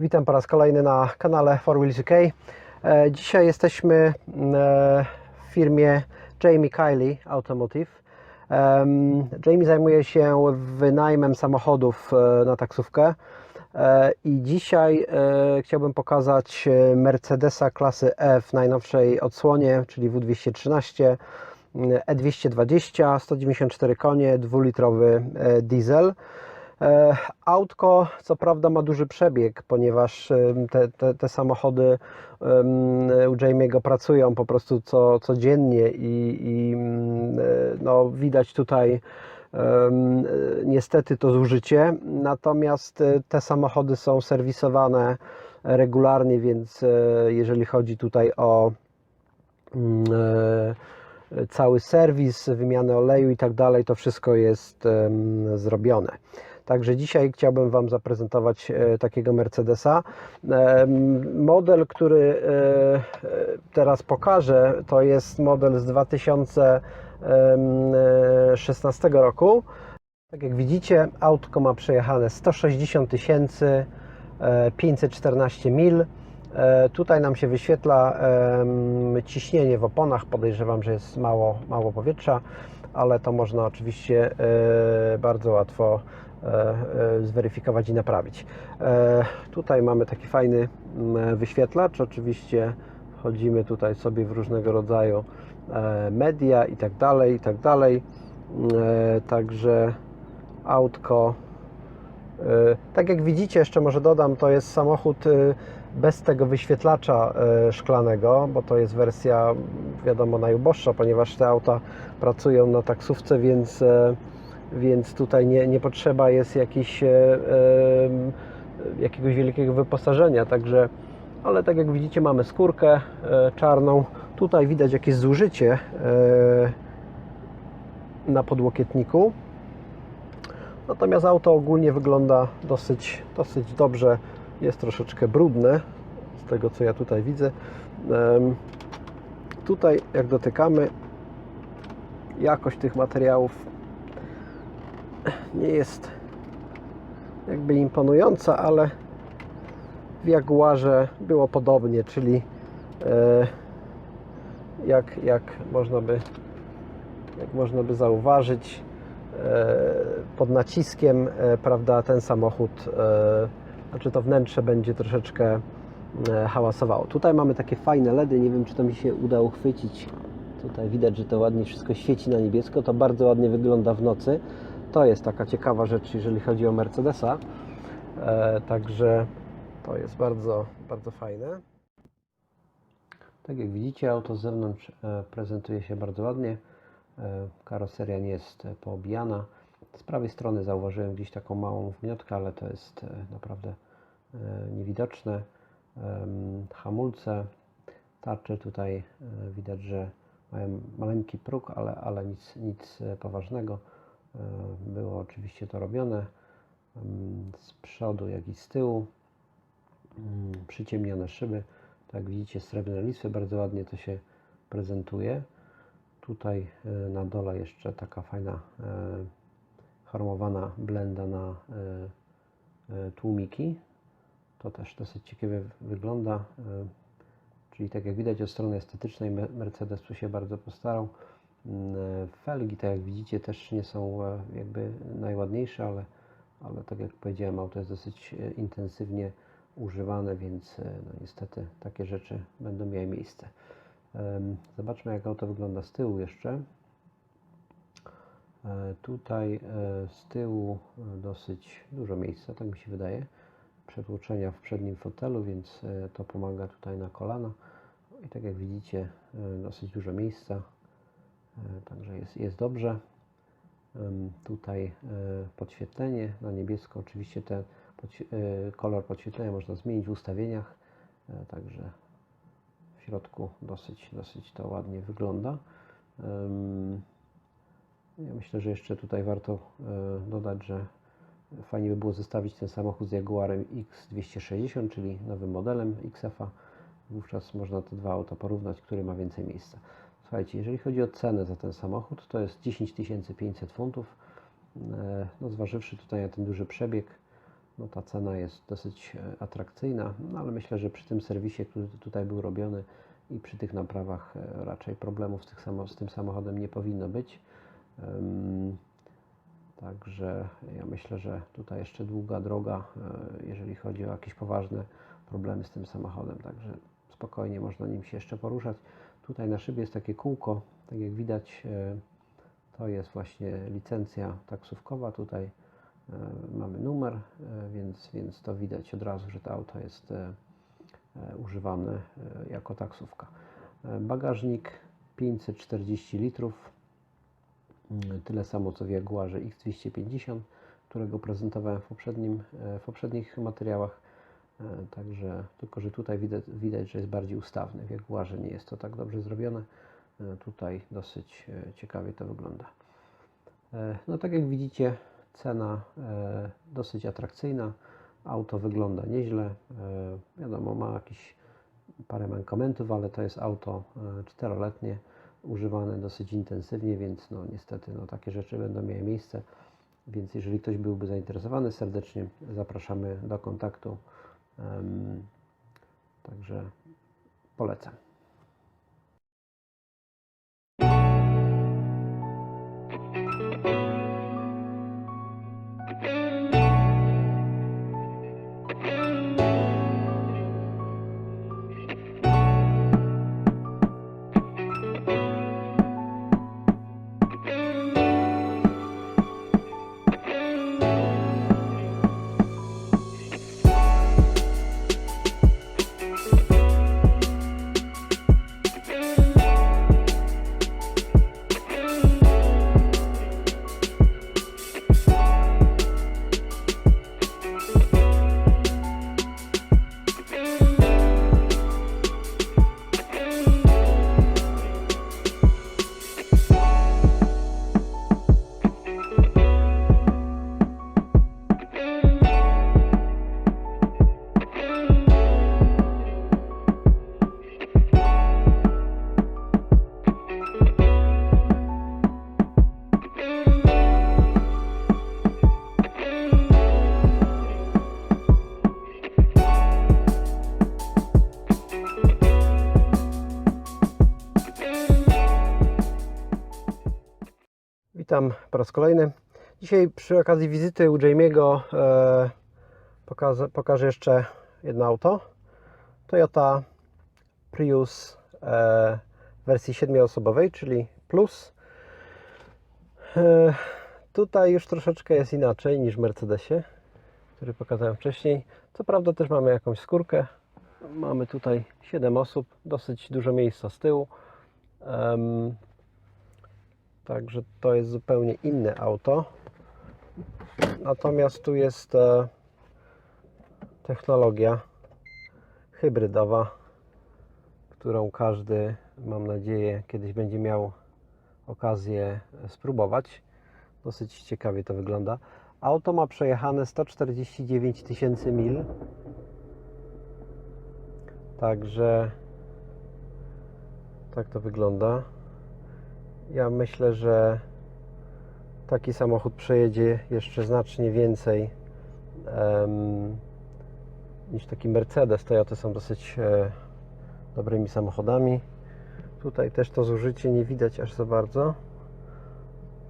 Witam po raz kolejny na kanale 4Wheels UK. E, Dzisiaj jesteśmy mm, e, w firmie Jamie Kiley Automotive. Jamie zajmuje się wynajmem samochodów e, na taksówkę E, i dzisiaj e, chciałbym pokazać e, Mercedesa klasy F w najnowszej odsłonie, czyli W213 mm, E220, 194 konie, 2-litrowy e, diesel. E, Autko co prawda ma duży przebieg, ponieważ te, te, te samochody u Jamie'ego pracują po prostu co, codziennie i, i e, no, widać tutaj e, niestety to zużycie. Natomiast te samochody są serwisowane regularnie, więc jeżeli chodzi tutaj o cały serwis, wymianę oleju i tak dalej, to wszystko jest zrobione. Także dzisiaj chciałbym Wam zaprezentować e, takiego Mercedesa. Em, Model, który e, e, teraz pokażę, to jest model z 2016 roku. Tak jak widzicie, autko ma przejechane 160 tysięcy, e, 514 mil. E, Tutaj nam się wyświetla ciśnienie w oponach. Podejrzewam, że jest mało, mało powietrza, ale to można oczywiście e, bardzo łatwo e, e, zweryfikować i naprawić. E, Tutaj mamy taki fajny mm, wyświetlacz. Oczywiście wchodzimy tutaj sobie w różnego rodzaju e, media i tak dalej, i tak dalej. E, Także autko E, Tak jak widzicie, jeszcze może dodam, to jest samochód e, bez tego wyświetlacza e, szklanego, bo to jest wersja wiadomo najuboższa, ponieważ te auta pracują na taksówce, więc, e, więc tutaj nie, nie potrzeba jest jakiś, e, jakiegoś wielkiego wyposażenia, także ale tak jak widzicie mamy skórkę e, czarną, tutaj widać jakieś zużycie e, na podłokietniku. Natomiast auto ogólnie wygląda dosyć, dosyć dobrze. Jest troszeczkę brudne z tego co ja tutaj widzę. Tutaj jak dotykamy jakość tych materiałów nie jest jakby imponująca, ale w Jaguarze było podobnie, czyli e, jak, jak można by jak można by zauważyć e, pod naciskiem, e, prawda, ten samochód, znaczy to wnętrze będzie troszeczkę hałasowało. Tutaj mamy takie fajne LEDy, nie wiem czy to mi się uda uchwycić. Tutaj widać, że to ładnie wszystko świeci na niebiesko, to bardzo ładnie wygląda w nocy. To jest taka ciekawa rzecz, jeżeli chodzi o Mercedesa. E, Także to jest bardzo, bardzo fajne. Tak jak widzicie, auto z zewnątrz e, prezentuje się bardzo ładnie. E, Karoseria nie jest e, poobijana. Z prawej strony zauważyłem gdzieś taką małą wmiotkę, ale to jest naprawdę niewidoczne. Hamulce, tarcze tutaj widać, że mają maleńki próg, ale, ale nic, nic poważnego. E, Było oczywiście to robione em, z przodu, jak i z tyłu. Mm, Przyciemnione szyby. Tak widzicie, srebrne listy, bardzo ładnie to się prezentuje. Tutaj e, na dole jeszcze taka fajna e, chromowana blenda na tłumiki. To też dosyć ciekawie wygląda. Czyli tak jak widać od strony estetycznej Me- Mercedes tu się bardzo postarał. E, Felgi, tak jak widzicie, też nie są e, jakby najładniejsze, ale, ale tak jak powiedziałem, auto jest dosyć e, intensywnie używane, więc no niestety takie rzeczy będą miały miejsce. Zobaczmy jak auto wygląda z tyłu jeszcze. Tutaj z tyłu dosyć dużo miejsca, tak mi się wydaje. Przetłoczenia w przednim fotelu, więc to pomaga tutaj na kolana. I tak jak widzicie, dosyć dużo miejsca, także jest, jest dobrze. Tutaj e, podświetlenie na niebiesko, oczywiście ten e, kolor podświetlenia można zmienić w ustawieniach, e, także w środku dosyć, dosyć to ładnie wygląda. Ja myślę, że jeszcze tutaj warto e, dodać, że fajnie by było zestawić ten samochód z Jaguarem X260, czyli nowym modelem XF-a. Wówczas można te dwa auta porównać, który ma więcej miejsca. Słuchajcie, jeżeli chodzi o cenę za ten samochód, to jest 10 500 funtów. E, No, zważywszy tutaj na ten duży przebieg, no ta cena jest dosyć e, atrakcyjna, no ale myślę, że przy tym serwisie, który tutaj był robiony i przy tych naprawach e, raczej problemów z, tych z tym samochodem nie powinno być. Także ja myślę, że tutaj jeszcze długa droga, jeżeli chodzi o jakieś poważne problemy z tym samochodem. Także spokojnie można nim się jeszcze poruszać. Tutaj na szybie jest takie kółko, tak jak widać, e, to jest właśnie licencja taksówkowa. Tutaj e, mamy numer, e, więc, więc to widać od razu, że to auto jest używane jako taksówka. Bagażnik 540 litrów, Mm, tyle samo co w Jaguarze X250, którego prezentowałem w, poprzednim, w poprzednich materiałach. E, Także, tylko że tutaj widać, widać, że jest bardziej ustawny. W Jaguarze nie jest to tak dobrze zrobione. E, Tutaj dosyć e, ciekawie to wygląda. No tak jak widzicie, cena dosyć atrakcyjna. Auto wygląda nieźle. Wiadomo, ma jakieś parę mankamentów, ale to jest auto czteroletnie, używane dosyć intensywnie, więc no niestety no, takie rzeczy będą miały miejsce. Więc jeżeli ktoś byłby zainteresowany, serdecznie zapraszamy do kontaktu. Także polecam. Witam po raz kolejny. Dzisiaj przy okazji wizyty u Jamie'ego e, pokażę, pokażę jeszcze jedno auto. Toyota Prius e, wersji 7-osobowej, czyli Plus. E, tutaj już troszeczkę jest inaczej niż w Mercedesie, który pokazałem wcześniej. Co prawda też mamy jakąś skórkę. Mamy tutaj 7 osób, dosyć dużo miejsca z tyłu. Także to jest zupełnie inne auto. Natomiast tu jest e, technologia hybrydowa, którą każdy, mam nadzieję, kiedyś będzie miał okazję spróbować. Dosyć ciekawie to wygląda. Auto ma przejechane 149 tysięcy mil. Także tak to wygląda. Ja myślę, że taki samochód przejedzie jeszcze znacznie więcej em, niż taki Mercedes. Toyoty są dosyć e, dobrymi samochodami. Tutaj też to zużycie nie widać aż za bardzo.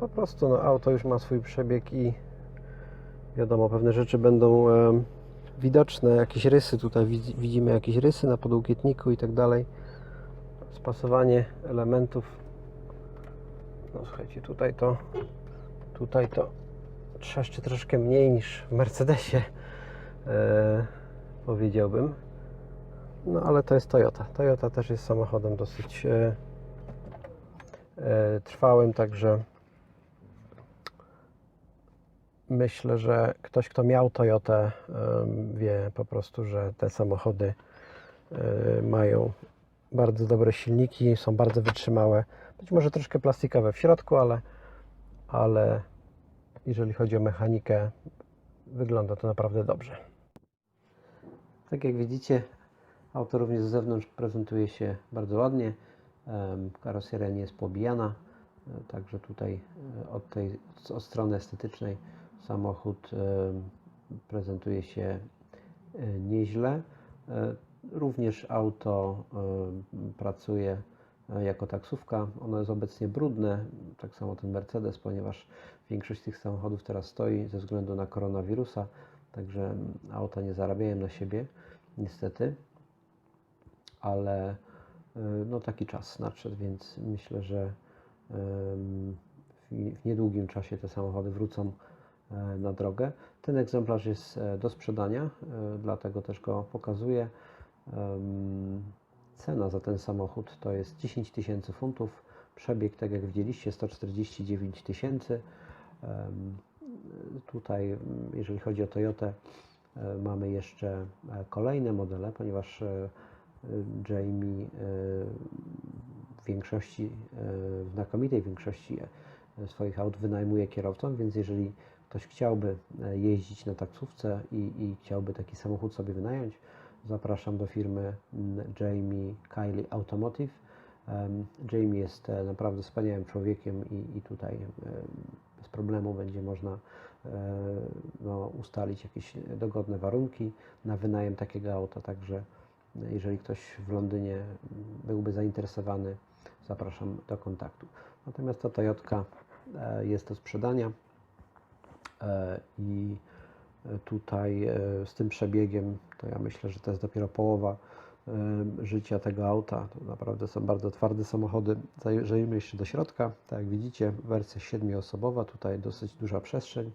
Po prostu no, auto już ma swój przebieg i wiadomo, pewne rzeczy będą em, widoczne. Jakieś rysy, tutaj widzi- widzimy jakieś rysy na podłokietniku i tak dalej. Spasowanie elementów no słuchajcie, tutaj to tutaj to trzeszczy troszkę mniej niż w Mercedesie e, powiedziałbym. No ale to jest Toyota. Toyota też jest samochodem dosyć e, e, trwałym, także myślę, że ktoś, kto miał Toyotę, em, wie po prostu, że te samochody e, mają bardzo dobre silniki, są bardzo wytrzymałe. Być może troszkę plastikowe w środku, ale, ale jeżeli chodzi o mechanikę, wygląda to naprawdę dobrze. Tak jak widzicie, auto również z zewnątrz prezentuje się bardzo ładnie. Karoseria nie jest pobijana, e, także tutaj e, od tej od strony estetycznej samochód prezentuje się e, nieźle. Również auto pracuje jako taksówka. Ono jest obecnie brudne, tak samo ten Mercedes, ponieważ większość tych samochodów teraz stoi ze względu na koronawirusa, także auta nie zarabiają na siebie, niestety. Ale e, no taki czas nadszedł, więc myślę, że w niedługim czasie te samochody wrócą e, na drogę. Ten egzemplarz jest e, do sprzedania, e, dlatego też go pokazuję. Cena za ten samochód to jest 10 tysięcy funtów. Przebieg, tak jak widzieliście, 149 tysięcy. Tutaj, jeżeli chodzi o Toyotę, e, mamy jeszcze e, kolejne modele, ponieważ e, Jamie w większości, w znakomitej większości swoich aut wynajmuje kierowcom, więc jeżeli ktoś chciałby jeździć na taksówce i, i chciałby taki samochód sobie wynająć, zapraszam do firmy mm, Jamie Kylie Automotive. Jamie jest e, naprawdę wspaniałym człowiekiem i, i tutaj bez problemu będzie można e, no, ustalić jakieś dogodne warunki na wynajem takiego auta. Także e, jeżeli ktoś w Londynie mm, byłby zainteresowany, zapraszam do kontaktu. Natomiast ta Toyotka jest do sprzedania i tutaj e, z tym przebiegiem, to ja myślę, że to jest dopiero połowa e, życia tego auta. To naprawdę są bardzo twarde samochody. Zajrzyjmy jeszcze do środka. Tak jak widzicie, wersja siedmioosobowa, tutaj dosyć duża przestrzeń,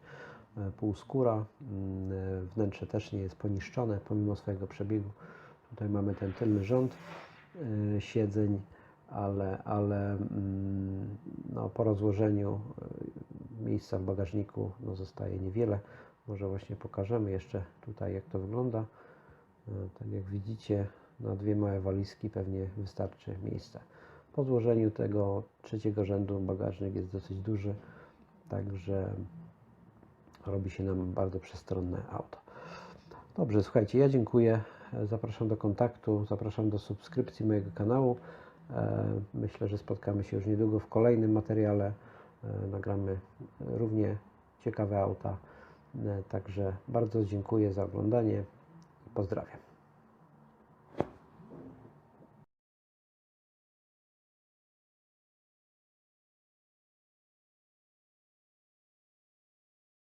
e, półskóra. Mm, Wnętrze też nie jest poniszczone pomimo swojego przebiegu. Tutaj mamy ten tylny rząd siedzeń, ale, ale mm, no, po rozłożeniu miejsca w bagażniku no, zostaje niewiele. Może właśnie pokażemy jeszcze tutaj, jak to wygląda. E, Tak jak widzicie, na dwie małe walizki pewnie wystarczy miejsca. Po złożeniu tego trzeciego rzędu bagażnik jest dosyć duży, także robi się nam bardzo przestronne auto. Dobrze, słuchajcie, ja dziękuję. Zapraszam do kontaktu, zapraszam do subskrypcji mojego kanału. E, Myślę, że spotkamy się już niedługo w kolejnym materiale. E, Nagramy równie ciekawe auta. E, Także bardzo dziękuję za oglądanie i pozdrawiam.